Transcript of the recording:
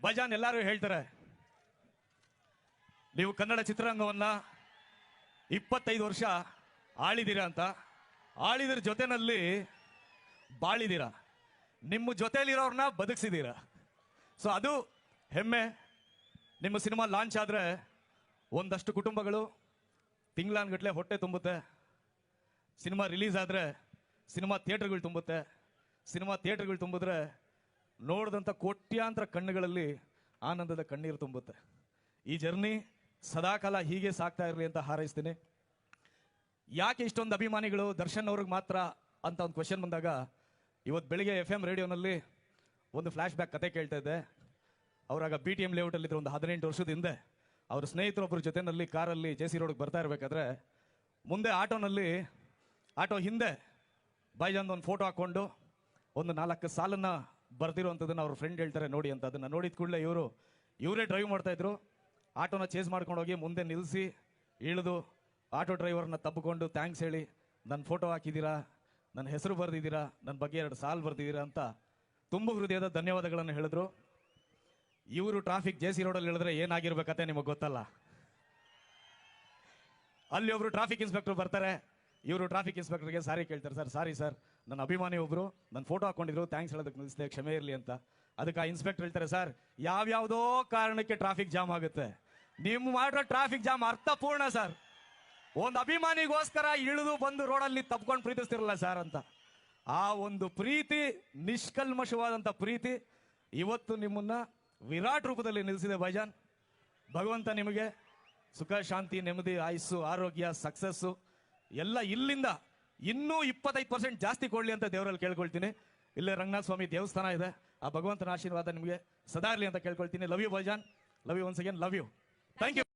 ಬಜಾನ್ ಎಲ್ಲರೂ ಹೇಳ್ತಾರೆ, ನೀವು ಕನ್ನಡ ಚಿತ್ರರಂಗವನ್ನ ಇಪ್ಪತ್ತೈದು ವರ್ಷ ಆಳಿದಿರ ಅಂತ. ಆಳಿದ್ರ ಜೊತೆನಲ್ಲಿ ಬಾಳಿದಿರ. ನಿಮ್ಮ ಜೊತೆಯಲ್ಲಿರೋರನ್ನ ಬದುಕಿಸಿದೀರ. ಸೊ ಅದು ಹೆಮ್ಮೆ. ನಿಮ್ಮ ಸಿನಿಮಾ ಲಾಂಚ್ ಆದರೆ ಒಂದಷ್ಟು ಕುಟುಂಬಗಳು ತಿಂಗಳಾನ್ಗಟ್ಲೆ ಹೊಟ್ಟೆ ತುಂಬುತ್ತೆ. ಸಿನಿಮಾ ರಿಲೀಸ್ ಆದರೆ ಸಿನಿಮಾ ಥಿಯೇಟರ್ಗಳು ತುಂಬುತ್ತೆ. ಸಿನಿಮಾ ಥಿಯೇಟರ್ಗಳು ತುಂಬಿದ್ರೆ ನೋಡಿದಂಥ ಕೋಟ್ಯಾಂತರ ಕಣ್ಣುಗಳಲ್ಲಿ ಆನಂದದ ಕಣ್ಣೀರು ತುಂಬುತ್ತೆ. ಈ ಜರ್ನಿ ಸದಾಕಾಲ ಹೀಗೆ ಸಾಕ್ತಾ ಇರಲಿ ಅಂತ ಹಾರೈಸ್ತೀನಿ. ಯಾಕೆ ಇಷ್ಟೊಂದು ಅಭಿಮಾನಿಗಳು ದರ್ಶನ್ ಅವ್ರಿಗೆ ಮಾತ್ರ ಅಂತ ಒಂದು ಕ್ವಶನ್ ಬಂದಾಗ, ಇವತ್ತು ಬೆಳಿಗ್ಗೆ ಎಫ್ ಎಂ ರೇಡಿಯೋನಲ್ಲಿ ಒಂದು ಫ್ಲ್ಯಾಶ್ ಬ್ಯಾಕ್ ಕತೆ ಕೇಳ್ತಾ ಇದ್ದೆ. ಅವರಾಗ ಬಿ ಟಿ ಎಂ ಲೇಔಟಲ್ಲಿದ್ರು ಒಂದು ಹದಿನೆಂಟು ವರ್ಷದ ಹಿಂದೆ ಅವ್ರ ಸ್ನೇಹಿತರೊಬ್ಬರ ಜೊತೆನಲ್ಲಿ ಕಾರಲ್ಲಿ ಜೆ ಸಿ ರೋಡ್ಗೆ ಬರ್ತಾ ಇರಬೇಕಾದ್ರೆ, ಮುಂದೆ ಆಟೋನಲ್ಲಿ, ಆಟೋ ಹಿಂದೆ ಬಾಯ್ಜಂದು ಒಂದು ಫೋಟೋ ಹಾಕ್ಕೊಂಡು ಒಂದು ನಾಲ್ಕು ಸಾಲನ್ನ ಬರ್ದಿರುವಂಥದ್ದನ್ನ ಅವ್ರ ಫ್ರೆಂಡ್ ಹೇಳ್ತಾರೆ, ನೋಡಿ ಅಂತ. ಅದನ್ನ ನೋಡಿದ ಕೂಡಲೇ ಇವರು, ಇವರೇ ಡ್ರೈವ್ ಮಾಡ್ತಾ ಇದ್ರು. ಆಟೋನ ಚೇಸ್ ಮಾಡ್ಕೊಂಡು ಹೋಗಿ ಮುಂದೆ ನಿಲ್ಲಿಸಿ ಇಳಿದು ಆಟೋ ಡ್ರೈವರ್ನ ತಬ್ಬಿಕೊಂಡು ಥ್ಯಾಂಕ್ಸ್ ಹೇಳಿ. ನನ್ನ ಫೋಟೋ ಹಾಕಿದ್ದೀರಾ ನನ್ನ ಹೆಸರು ಬರೆದಿದ್ದೀರಾ ನನ್ನ ಬಗ್ಗೆ ಎರಡು ಸಾಲು ಬರೆದಿದ್ದೀರಾ ಅಂತ ತುಂಬ ಹೃದಯದ ಧನ್ಯವಾದಗಳನ್ನು ಹೇಳಿದ್ರು. ಇವರು ಟ್ರಾಫಿಕ್ ಜೆ ಸಿ ರೋಡಲ್ಲಿ ಹೇಳಿದ್ರೆ ಏನಾಗಿರ್ಬೇಕತ್ತೆ ನಿಮಗೆ ಗೊತ್ತಲ್ಲ. ಅಲ್ಲಿ ಒಬ್ರು ಟ್ರಾಫಿಕ್ ಇನ್ಸ್ಪೆಕ್ಟರ್ ಬರ್ತಾರೆ. ಇವರು ಟ್ರಾಫಿಕ್ ಇನ್ಸ್ಪೆಕ್ಟರ್ಗೆ ಸಾರಿ ಕೇಳ್ತಾರೆ, ಸರ್, ಸಾರಿ ಸರ್. ನನ್ನ ಅಭಿಮಾನಿ ಒಬ್ಬರು ನನ್ನ ಫೋಟೋ ಹಾಕೊಂಡಿದ್ರು ಥ್ಯಾಂಕ್ಸ್ ಹೇಳೋದಕ್ಕೆ ನಿಲ್ಲಿಸಿದೆ, ಕ್ಷಮೆ ಇರಲಿ ಅಂತ. ಅದಕ್ಕೆ ಆ ಇನ್ಸ್ಪೆಕ್ಟರ್ ಹೇಳ್ತಾರೆ, ಸರ್, ಯಾವ್ಯಾವುದೋ ಕಾರಣಕ್ಕೆ ಟ್ರಾಫಿಕ್ ಜಾಮ್ ಆಗುತ್ತೆ. ನೀವು ಮಾಡಿರೋ ಟ್ರಾಫಿಕ್ ಜಾಮ್ ಅರ್ಥಪೂರ್ಣ, ಸರ್. ಒಂದು ಅಭಿಮಾನಿಗೋಸ್ಕರ ಇಳಿದು ಬಂದು ರೋಡಲ್ಲಿ ತಪ್ಕೊಂಡು ಪ್ರೀತಿಸ್ತಿರಲ್ಲ, ಸರ್, ಅಂತ. ಆ ಒಂದು ಪ್ರೀತಿ ನಿಷ್ಕಲ್ಮಶವಾದಂಥ ಪ್ರೀತಿ, ಇವತ್ತು ನಿಮ್ಮನ್ನ ವಿರಾಟ್ ರೂಪದಲ್ಲಿ ನಿಲ್ಲಿಸಿದೆ ಭಜನ್. ಭಗವಂತ ನಿಮಗೆ ಸುಖ, ಶಾಂತಿ, ನೆಮ್ಮದಿ, ಆಯುಸ್ಸು, ಆರೋಗ್ಯ ಸಕ್ಸಸ್ಸು ಎಲ್ಲ ಇಲ್ಲಿಂದ ಇನ್ನೂ ಇಪ್ಪತ್ತೈದು ಪರ್ಸೆಂಟ್ ಜಾಸ್ತಿ ಕೊಡ್ಲಿ ಅಂತ ದೇವರಲ್ಲಿ ಕೇಳ್ಕೊಳ್ತೀನಿ. ಇಲ್ಲೇ ರಂಗನಾಥ ಸ್ವಾಮಿ ದೇವಸ್ಥಾನ ಇದೆ. ಆ ಭಗವಂತನ ಆಶೀರ್ವಾದ ನಿಮಗೆ ಸದಾ ಇರಲಿ ಅಂತ ಕೇಳ್ಕೊಳ್ತೀನಿ. Love you ಭಜಾನ್ love you once again love you thank you